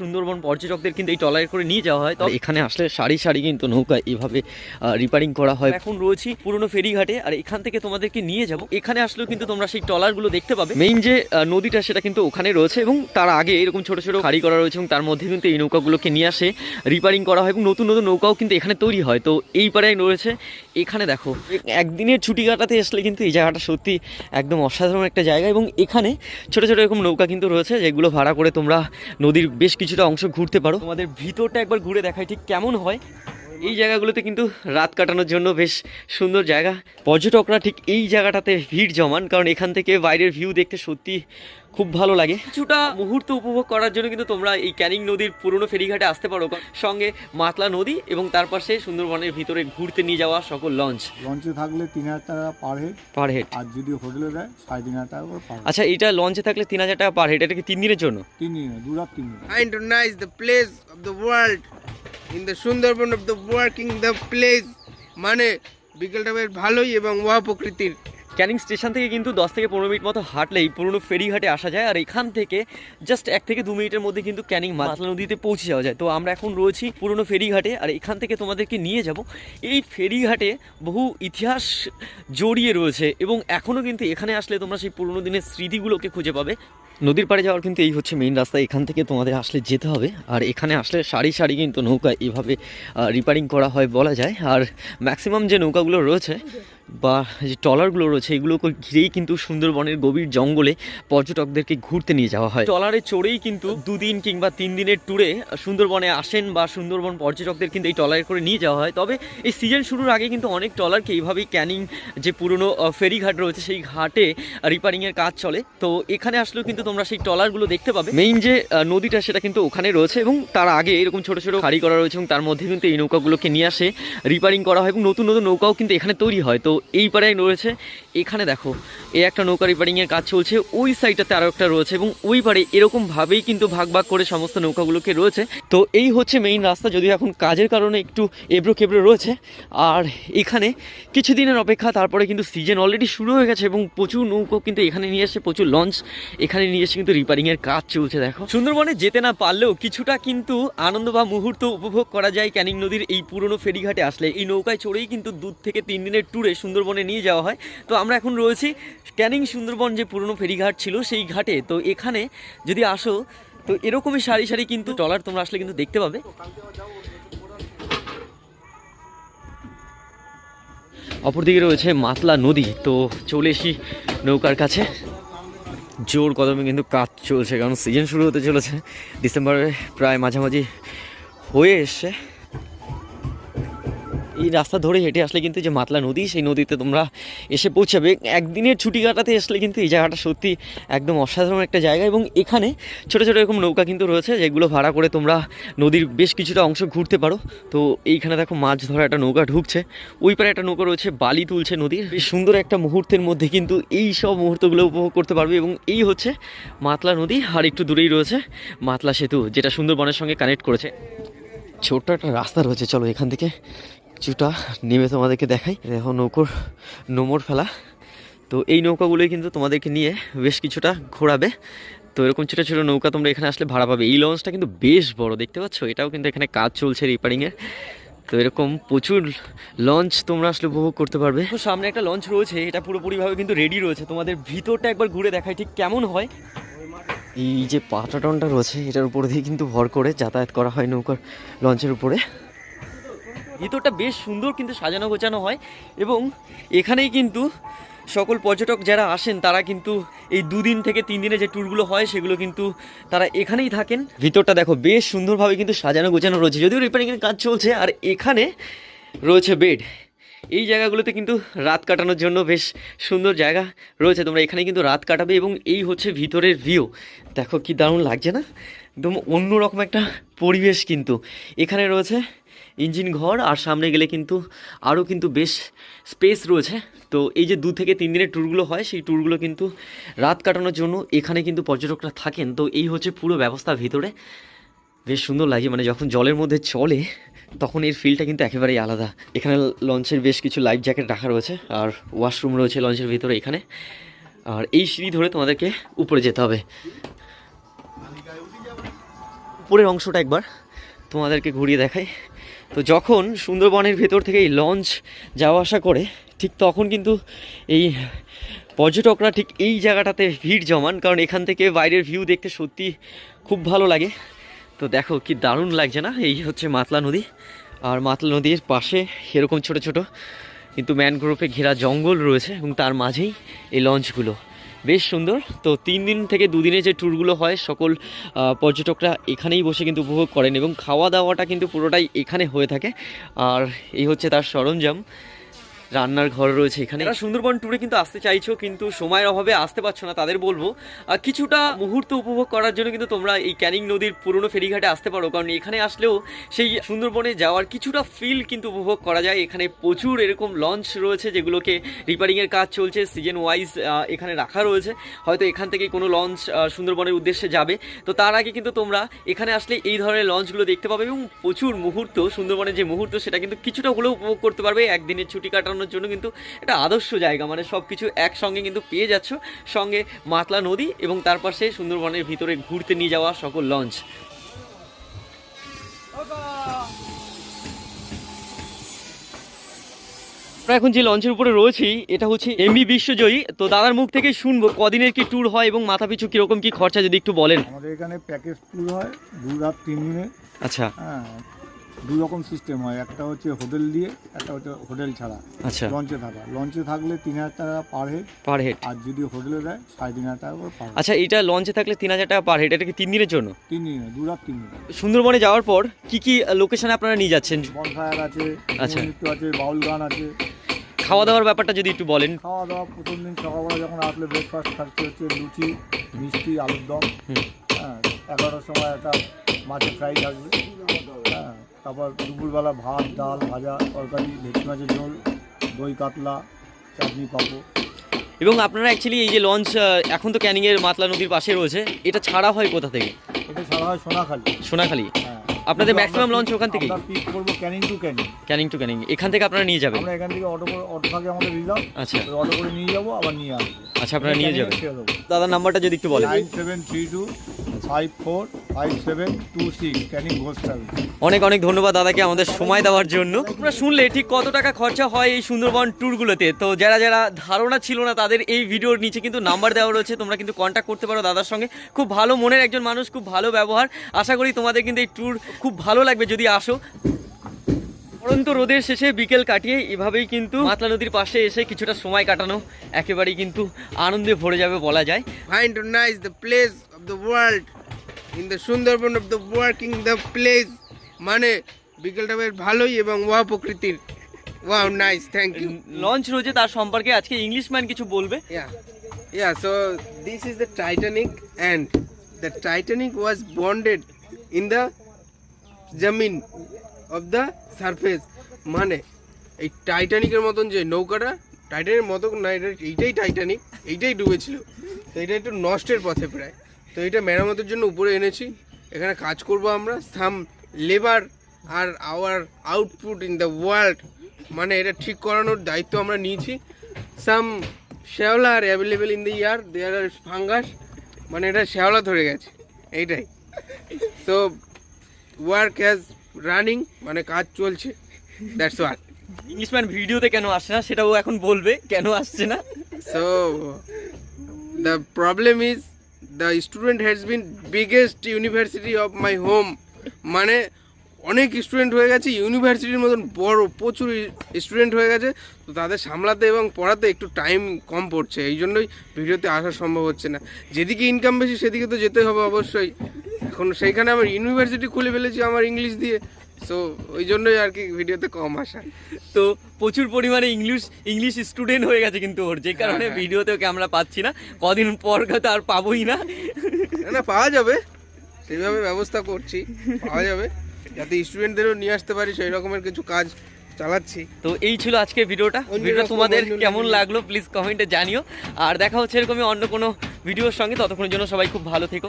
সুন্দরবন পর্যটকদের কিন্তু এই ট্রলারে করে নিয়ে যাওয়া হয়। তো এখানে আসলে সারি সারি কিন্তু নৌকা এভাবে রিপেয়ারিং করা হয়। এখন রয়েছি পুরনো ফেরিঘাটে আর এখান থেকে তোমাদেরকে নিয়ে যাব। এখানে আসলেও কিন্তু তোমরা সেই ট্রলারগুলো দেখতে পাবে। মেইন যে নদীটা সেটা কিন্তু ওখানে রয়েছে এবং তার আগে এরকম ছোট ছোট খাড়ি করা রয়েছে এবং তার মধ্যে কিন্তু এই নৌকাগুলোকে নিয়ে আসে রিপেয়ারিং করা হয় এবং নতুন নতুন নৌকাও কিন্তু এখানে তৈরি হয়। তো এই পাড়ে রয়েছে এখানে দেখো, একদিনের ছুটি কাটাতে আসলে কিন্তু এই জায়গাটা সত্যি একদম অসাধারণ একটা জায়গা এবং এখানে ছোটো ছোটো এরকম নৌকা কিন্তু রয়েছে যেগুলো ভাড়া করে তোমরা নদীর বেশ কিছুটা অংশ ঘুরতে পারো। তোমাদের ভিতরটা একবার ঘুরে দেখায় ঠিক কেমন হয়। এই জায়গাগুলোতে কিন্তু রাত কাটানোর জন্য বেশ সুন্দর জায়গা। পর্যটকরা ঠিক এই জায়গাটাতে ভিড় জমান কারণ এখান থেকে বাইরের ভিউ দেখতে সত্যি খুব ভালো লাগে। কিছুটা মুহূর্ত উপভোগ করার জন্য কিন্তু তোমরা এই ক্যানিং নদীর পুরনো ফেরিঘাটে আসতে পারো। সঙ্গে মাতলা নদী এবং তার পাশে সুন্দরবনের ভিতরে ঘুরতে নিয়ে যাওয়া সকল লঞ্চ। লঞ্চে থাকলে তিন হাজার টাকা পার হেড। Per head. আর যদি হোটেলে দেয় সাড়ে তিন হাজার টাকা করে পার আচ্ছা এটা লঞ্চে থাকলে তিন হাজার টাকা পার হেড এটা কি তিন দিনের জন্য? তিন দিনে দু রাত তিন দিন trying to nice the place of in the Sundarbans of the working the place মানে বিকেলটা বেশ ভালোই এবং ওয়া প্রকৃতির ক্যানিং স্টেশন থেকে কিন্তু দশ থেকে পনেরো মিনিট মতো হাঁটলেই পুরনো ফেরিঘাটে আসা যায় আর এখান থেকে জাস্ট এক থেকে দু মিনিটের মধ্যে কিন্তু ক্যানিং মাতলা নদীতে পৌঁছে যাওয়া যায়। তো আমরা এখন রয়েছি পুরনো ফেরিঘাটে আর এখান থেকে তোমাদেরকে নিয়ে যাব। এই ফেরিঘাটে বহু ইতিহাস জড়িয়ে রয়েছে এবং এখনও কিন্তু এখানে আসলে তোমরা সেই পুরনো দিনের স্মৃতিগুলোকে খুঁজে পাবে। নদীর পাড়ে যাওয়ার কিন্তু এই হচ্ছে মেইন রাস্তা। এখান থেকে তোমাদের আসলে যেতে হবে। আর এখানে আসলে সারি সারি কিন্তু নৌকা এভাবে রিপেয়ারিং করা হয় বলা যায়। আর ম্যাক্সিমাম যে নৌকাগুলো রয়েছে বা যে ট্রলারগুলো রয়েছে, এগুলোকে ঘিরেই কিন্তু সুন্দরবনের গভীর জঙ্গলে পর্যটকদেরকে ঘুরতে নিয়ে যাওয়া হয়। ট্রলারে চড়েই কিন্তু দুদিন কিংবা তিন দিনের ট্যুরে সুন্দরবনে আসেন বা সুন্দরবন পর্যটকদের কিন্তু এই ট্রলারে করে নিয়ে যাওয়া হয়। তবে এই সিজন শুরুর আগে কিন্তু অনেক ট্রলারকে এইভাবেই ক্যানিং যে পুরনো ফেরিঘাট রয়েছে, সেই ঘাটে রিপেয়ারিংয়ের কাজ চলে। তো এখানে আসলেও কিন্তু তোমরা সেই ট্রলারগুলো দেখতে পাবে। মেইন যে নদীটা সেটা কিন্তু ওখানে রয়েছে এবং তার আগে এরকম ছোট ছোট খাড়ি করা রয়েছে এবং তার মধ্যে কিন্তু এই নৌকাগুলোকে নিয়ে আসে রিপেয়ারিং করা হয় এবং নতুন নতুন নৌকাও কিন্তু এখানে তৈরি হয়। তো এই পাড়ায় রয়েছে এখানে দেখো এই একটা নৌকা রিপেয়ারিংয়ের কাজ চলছে, ওই সাইডটাতে আরও একটা রয়েছে এবং ওই পারে এরকমভাবেই কিন্তু ভাগ ভাগ করে সমস্ত নৌকাগুলোকে রয়েছে। তো এই হচ্ছে মেইন রাস্তা, যদিও এখন কাজের কারণে একটু এবড়ো খেবড়ো রয়েছে। আর এখানে কিছুদিনের অপেক্ষা, তারপরে কিন্তু সিজন অলরেডি শুরু হয়ে গেছে এবং প্রচুর নৌকো কিন্তু এখানে নিয়ে এসে প্রচুর লঞ্চ এখানে নিয়ে এসে কিন্তু রিপেয়ারিংয়ের কাজ চলছে, দেখো। সুন্দরবনে যেতে না পারলেও কিছুটা কিন্তু আনন্দ বা মুহূর্ত উপভোগ করা যায় ক্যানিং নদীর এই পুরনো ফেরিঘাটে। আসলে এই নৌকায় চড়েই কিন্তু দু থেকে তিন দিনের ট্যুরে সুন্দরবনে নিয়ে যাওয়া হয়। তো আমরা এখন রয়েছি ক্যানিং সুন্দরবন যে পুরনো ফেরিঘাট ছিল সেই ঘাটে। তো এখানে যদি আসো, তো এরকমই সারি সারি কিন্তু ট্রলার তোমরা আসলে কিন্তু দেখতে পাবে। অপরদিকে রয়েছে মাতলা নদী। তো চলে এসি নৌকার কাছে। জোর কদমে কিন্তু কাজ চলছে, কারণ সিজন শুরু হতে চলেছে। ডিসেম্বরে প্রায় মাঝামাঝি হয়ে এসছে। এই রাস্তা ধরে হেঁটে আসলে কিন্তু যে মাতলা নদী, সেই নদীতে তোমরা এসে পৌঁছাবে। একদিনের ছুটি কাটাতে আসলে কিন্তু এই জায়গাটা সত্যি একদম অসাধারণ একটা জায়গা এবং এখানে ছোট ছোট এরকম নৌকা কিন্তু রয়েছে, যেগুলো ভাড়া করে তোমরা নদীর বেশ কিছুটা অংশ ঘুরতে পারো। তো এইখানে দেখো মাছ ধরা একটা নৌকা ঢুকছে। ওই পারে একটা নৌকা রয়েছে, বালি তুলছে নদীর। বেশ সুন্দর একটা মুহূর্তের মধ্যে কিন্তু এই সব মুহূর্তগুলো উপভোগ করতে পারবে এবং এই হচ্ছে মাতলা নদী, আর একটু দূরেই রয়েছে মাতলা সেতু, যেটা সুন্দরবনের সঙ্গে কানেক্ট করেছে। ছোট্ট একটা রাস্তা রয়েছে, চলো এখান থেকে কিছুটা নেমে তোমাদেরকে দেখাই। দেখো নৌকোর নোমর ফেলা। তো এই নৌকাগুলোই কিন্তু তোমাদেরকে নিয়ে বেশ কিছুটা ঘোরাবে। তো এরকম ছোটো ছোটো নৌকা তোমরা এখানে আসলে ভাড়া পাবে। এই লঞ্চটা কিন্তু বেশ বড়, দেখতে পাচ্ছ? এটাও কিন্তু এখানে কাজ চলছে রিপেয়ারিংয়ের তো এরকম প্রচুর লঞ্চ তোমরা আসলে উপভোগ করতে পারবে। তো সামনে একটা লঞ্চ রয়েছে। এটা পুরোপুরিভাবে কিন্তু রেডি রয়েছে। তোমাদের ভিতরটা একবার ঘুরে দেখায় ঠিক কেমন হয়? এই যে পাটাটনটা রয়েছে, এটার উপর দিয়ে কিন্তু ভর করে যাতায়াত করা হয় নৌকার লঞ্চের উপরে। ভিতরটা বেশ সুন্দর কিন্তু সাজানো গোছানো হয় এবং এখানেই কিন্তু সকল পর্যটক যারা আসেন, তারা কিন্তু এই দুদিন থেকে তিন দিনে যে ট্যুরগুলো হয়, সেগুলো কিন্তু তারা এখানেই থাকেন। ভিতরটা দেখো বেশ সুন্দরভাবে কিন্তু সাজানো গোছানো রয়েছে। যদিও রিপেয়ারিংয়ের কাজ চলছে, আর এখানে রয়েছে বেড। এই জায়গাগুলোতে কিন্তু রাত কাটানোর জন্য বেশ সুন্দর জায়গা রয়েছে। তোমরা এখানে কিন্তু রাত কাটাবে এবং এই হচ্ছে ভিতরের ভিউ দেখো কি দারুণ লাগছে না? একদম অন্যরকম একটা পরিবেশ কিন্তু। এখানে রয়েছে ইঞ্জিন ঘর, আর সামনে গেলে কিন্তু আরও কিন্তু বেশ স্পেস রয়েছে। তো এই যে দু থেকে তিন দিনের ট্যুরগুলো হয়, সেই ট্যুরগুলো কিন্তু রাত কাটানোর জন্য এখানে কিন্তু পর্যটকরা থাকেন। তো এই হচ্ছে পুরো ব্যবস্থা ভিতরে। বেশ সুন্দর লাগে মানে যখন জলের মধ্যে চলে, তখন এর ফিলটা কিন্তু একেবারেই আলাদা। এখানে লঞ্চের বেশ কিছু লাইফ জ্যাকেট রাখা রয়েছে, আর ওয়াশরুম রয়েছে লঞ্চের ভিতরে এখানে। আর এই সিঁড়ি ধরে তোমাদেরকে উপরে যেতে হবে। উপরের অংশটা একবার তোমাদেরকে ঘুরিয়ে দেখাই। তো যখন সুন্দরবনের ভেতর থেকে এই লঞ্চ যাওয়া আসা করে, ঠিক তখন কিন্তু এই পর্যটকরা ঠিক এই জায়গাটাতে ভিড় জমান, কারণ এখান থেকে বাইরের ভিউ দেখতে সত্যি খুব ভালো লাগে। তো দেখো কি দারুণ লাগছে না? এই হচ্ছে মাতলা নদী। আর মাতলা নদীর পাশে এরকম ছোট ছোট কিন্তু ম্যানগ্রোভে ঘেরা জঙ্গল রয়েছে এবং তার মাঝেই এই লঞ্চগুলো। বেশ সুন্দর। তো তিন দিন থেকে দুদিনে যে ট্যুরগুলো হয়, সকল পর্যটকরা এখানেই বসে কিন্তু উপভোগ করেন এবং খাওয়া দাওয়াটা কিন্তু পুরোটাই এখানে হয়ে থাকে। আর এই হচ্ছে তার সরঞ্জাম। রান্নার ঘর রয়েছে এখানে। সুন্দরবন ট্যুরে কিন্তু আসতে চাইছো, কিন্তু সময়ের অভাবে আসতে পারছ না, তাদের বলব কিছুটা মুহূর্ত উপভোগ করার জন্য কিন্তু তোমরা এই ক্যানিং নদীর পুরনো ফেরিঘাটে আসতে পারো, কারণ এখানে আসলেও সেই সুন্দরবনে যাওয়ার কিছুটা ফিল কিন্তু উপভোগ করা যায়। এখানে প্রচুর এরকম লঞ্চ রয়েছে, যেগুলোকে রিপেয়ারিংয়ের কাজ চলছে সিজন ওয়াইজ এখানে রাখা রয়েছে। হয়তো এখান থেকে কোনো লঞ্চ সুন্দরবনের উদ্দেশ্যে যাবে। তো তার আগে কিন্তু তোমরা এখানে আসলে এই ধরনের লঞ্চগুলো দেখতে পাবে এবং প্রচুর মুহূর্ত, সুন্দরবনের যে মুহূর্ত, সেটা কিন্তু কিছুটা হলেও উপভোগ করতে পারবে। একদিনের ছুটি কাটানোর জন্য কিন্তু এটা আদর্শ জায়গা মানে সব কিছু একসঙ্গে কিন্তু পেয়ে যাচ্ছ। সঙ্গে মাতলা নদী এবং তার পাশে সুন্দরবনের ভিতরে ঘুরতে নিয়ে যাওয়া সকল লঞ্চ। আমরা এখন যে লঞ্চের উপরে রয়েছি এটা হচ্ছে এমবি বিশ্বজয়ী। তো দাদার মুখ থেকে শুনব কদিনের কি ট্যুর হয় এবং মাথা পিছু কীরকম কি খরচা যদি একটু বলেন। আমাদের এখানে প্যাকেজ ট্যুর হয় দু রাত তিন দিনে। আচ্ছা। হ্যাঁ দু রকম সিস্টেম হয়। একটা হচ্ছে হোটেল দিয়ে একটা হচ্ছে হোটেল ছাড়া। আচ্ছা। লঞ্চে থাকা। লঞ্চে থাকলে তিন হাজার টাকা পার হেড পার হেড আর যদি হোটেলে দেয় সাড়ে তিন হাজার টাকা করে পার। আচ্ছা এটা লঞ্চে থাকলে তিন হাজার টাকা পার হেড এটা কি তিন দিনের জন্য? তিন দিনে দু রাত তিন দিন সুন্দরবনে যাওয়ার পর কি কি লোকেশনে আপনারা নিয়ে যাচ্ছেন? বনফায়ার আছে আচ্ছা। আছে বাউল গান আছে। খাওয়া দাওয়ার ব্যাপারটা যদি একটু বলেন। খাওয়া দাওয়া প্রথম দিন সকালবেলা যখন আসলে ব্রেকফাস্ট থাকছে হচ্ছে লুচি মিষ্টি আলুর দম। হ্যাঁ এগারোটার সময় একটা মাছের ফ্রাই থাকবে হ্যাঁ তারপর দুপুরবেলা ভাত ডাল ভাজা তরকারি ভেটকি মাছের ঝোল দই কাতলা চাটনি পাঁপড়। এবং আপনারা অ্যাকচুয়ালি এই যে লঞ্চ এখন তো ক্যানিংয়ের মাতলা নদীর পাশে রয়েছে এটা ছাড়া হয় কোথা থেকে? এটা ছাড়া হয় সোনাখালি। সোনাখালি? হ্যাঁ আপনাদের ম্যাক্সিমাম লঞ্চ ওখান থেকে পিক করব ক্যানিং টু ক্যানিং ক্যানিং টু ক্যানিং এখান থেকে আপনারা নিয়ে যাবেন? আমরা এখান থেকে অটো করে অটো থাকে আমাদের রিজার্ভ আচ্ছা। অটো করে নিয়ে যাব আবার নিয়ে আসব। আচ্ছা আপনারা নিয়ে যাবেন। দাদার নাম্বারটা যদি একটু বলেন। Nine seven three two five four five seven two six Canning Ghosh অনেক অনেক ধন্যবাদ দাদাকে আমাদের সময় দেওয়ার জন্য। তোমরা শুনলে ঠিক কত টাকা খরচা হয় এই সুন্দরবন ট্যুরগুলোতে। তো যারা যারা ধারণা ছিল না তাদের এই ভিডিওর নিচে কিন্তু নাম্বার দেওয়া রয়েছে। তোমরা কিন্তু কন্ট্যাক্ট করতে পারো দাদার সঙ্গে। খুব ভালো মনের একজন মানুষ খুব ভালো ব্যবহার। আশা করি তোমাদের কিন্তু এই ট্যুর খুব ভালো লাগবে যদি আসো। পরন্ত রোদের শেষে বিকেল কাটিয়ে এভাবেই কিন্তু মাতলা নদীর পাশে এসে কিছুটা সময় কাটানো একেবারেই কিন্তু আনন্দে ভরে যাবে বলা যায়। To nice the place of the world. In the Sundarbans of the working the place. মানে বিকেলটা বেশ ভালোই এবং ওয়া প্রকৃতির। Wow nice thank you launch রয়েছে তার সম্পর্কে আজকে ইংলিশম্যান কিছু বলবে? Yeah yeah. So this is the Titanic, and the Titanic was bonded in the জামিন of the সারফেস মানে এই টাইটানিকের মতন যে নৌকাটা টাইটানিকের মতো না, এটা এইটাই টাইটানিক এইটাই ডুবেছিল। তো এটা একটু নষ্টের পথে প্রায়। তো এটা মেরামতের জন্য উপরে এনেছি। এখানে কাজ করব আমরা। Some labour are our output in the world মানে এটা ঠিক করানোর দায়িত্ব আমরা নিয়েছি। সাম শ্যাওলা are available in the year there are fungus মানে এটা শ্যাওলা ধরে গেছে। এইটাই। তো ওয়ার্ক হ্যাজ রানিং মানে কাজ চলছে। দ্যাটস ওয়াট ইংলিশম্যান ভিডিওতে কেন আসছে না সেটা ও এখন বলবে কেন আসছে না? So the problem is the student has been biggest university of my home মানে অনেক স্টুডেন্ট হয়ে গেছে ইউনিভার্সিটির মতন বড় প্রচুর স্টুডেন্ট হয়ে গেছে। তো তাদের সামলাতে এবং পড়াতে একটু টাইম কম পড়ছে এই জন্যই ভিডিওতে আসা সম্ভব হচ্ছে না। যেদিকে ইনকাম বেশি সেদিকে তো যেতে হবে অবশ্যই। এখন সেইখানে আমার ইউনিভার্সিটি খুলে ফেলেছি আমার ইংলিশ দিয়ে। সো ওই জন্যই আর কি ভিডিওতে কম আসা। তো প্রচুর পরিমাণে ইংলিশ ইংলিশ স্টুডেন্ট হয়ে গেছে কিন্তু ওর যে কারণে হ্যাঁ। ভিডিওতে ওকে আমরা পাচ্ছি না? কদিন পর হয়তো আর পাবোই না। না না পাওয়া যাবে। সেইভাবে ব্যবস্থা করছি পাওয়া যাবে। যাতে স্টুডেন্টদেরও নিয়ে আসতে পারি সেই রকমের কিছু কাজ চালাচ্ছি। তো এই ছিল আজকে ভিডিওটা। ভিডিওটা তোমাদের কেমন লাগল প্লিজ কমেন্টে জানিও। আর দেখা হচ্ছে এরকমই অন্য কোনো ভিডিওর সঙ্গে। ততক্ষণের জন্য সবাই খুব ভালো থেকো।